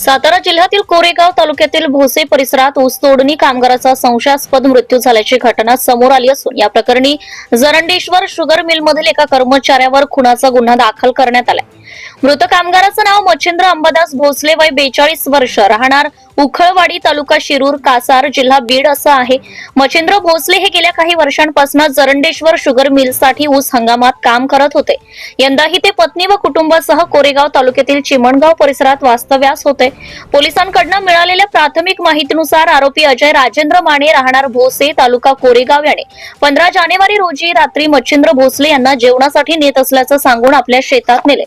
सातारा जिल्ह्यातील कोरेगाव तालुक्यातील भोसे परिसरात ऊसतोडणी कामगाराचा संशयास्पद मृत्यू झाल्याची घटना समोर आली असून या प्रकरणी जरंडेश्वर शुगर मिलमधील एका कर्मचाऱ्यावर खुनाचा गुन्हा दाखल करण्यात आलाय. मृत कामगाराचं नाव मच्छिंद्र अंबादास भोसले वय बेचाळीस वर्ष. राहणार उखळवाडी तालुका शिरूर कासार जिल्हा बीड असं आहे. मच्छिंद्र भोसले हे गेल्या काही वर्षांपासून जरंडेश्वर शुगर मिलसाठी ऊस हंगामात काम करत होते. यंदाही ते पत्नी व कुटुंबासह कोरेगाव तालुक्यातील चिमणगाव परिसरात वास्तव्यास होते. पोलिसांकडनं मिळालेल्या प्राथमिक माहितीनुसार आरोपी अजय राजेंद्र माने राहणार भोसे तालुका कोरेगाव याने. पंधरा जानेवारी रोजी रात्री मच्छिंद्र भोसले यांना जेवणासाठी नेत असल्याचं सांगून आपल्या शेतात नेले.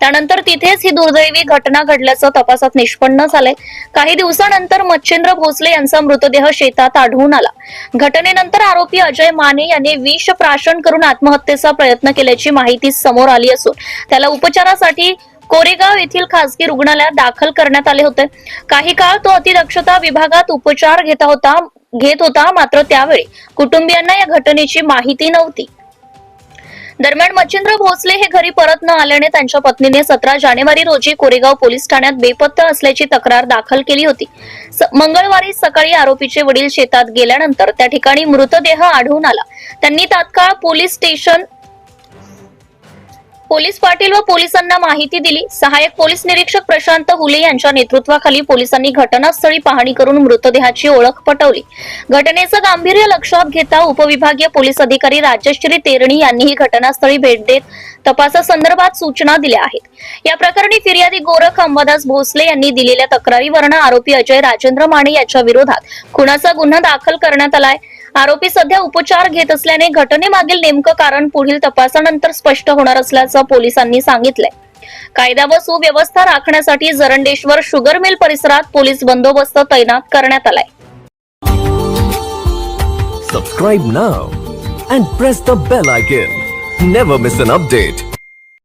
त्यानंतर तिथेच ही दुर्दैवी घटना घडल्याचं तपासात निष्पन्न झालंय. काही दिवसानंतर मच्छिंद्र भोसले यांचा मृतदेह शेतात आढळून आला. घटनेनंतर आरोपी अजय माने यांनी विष प्राशन करून आत्महत्येचा प्रयत्न केल्याची माहिती समोर आली असून त्याला उपचारासाठी कोरेगाव येथील खासगी रुग्णालयात दाखल करण्यात आले होते. काही काळ तो अतिदक्षता विभागात उपचार घेता होता घेत होता मात्र त्यावेळी कुटुंबियांना या घटनेची माहिती नव्हती. दरम्यान मच्छिंद्र भोसले हे घरी परत न आल्याने त्यांच्या पत्नीने सतरा जानेवारी रोजी कोरेगाव पोलीस ठाण्यात बेपत्ता असल्याची तक्रार दाखल केली होती. मंगळवारी सकाळी आरोपीचे वडील शेतात गेल्यानंतर त्या ठिकाणी मृतदेह आढळून आला. त्यांनी तात्काळ पोलीस स्टेशन पोलीस पाटील व पोलिसांना माहिती दिली. सहाय्यक पोलीस निरीक्षक प्रशांत हुले यांच्या नेतृत्वाखाली पोलिसांनी घटनास्थळी पाहणी करून मृतदेहाची ओळख पटवली. घटनेचं गांभीर्य लक्षात घेता उपविभागीय पोलीस अधिकारी राजश्री तेरणी यांनीही घटनास्थळी भेट देत तपासासंदर्भात सूचना दिल्या आहेत. या प्रकरणी फिर्यादी गोरख अंबादास भोसले यांनी दिलेल्या तक्रारीवरनं आरोपी अजय राजेंद्र माने याच्या विरोधात खुनाचा गुन्हा दाखल करण्यात आलाय. आरोपी सध्या उपचार घेत असल्याने घटनेमागील नेमकं कारण पुढील तपासानंतर स्पष्ट होणार असल्याचं पोलिसांनी सांगितलंय. कायदा व सुव्यवस्था राखण्यासाठी जरंडेश्वर शुगर मिल परिसरात पोलीस बंदोबस्त तैनात करण्यात आलाय. Subscribe now and press the bell icon never miss an update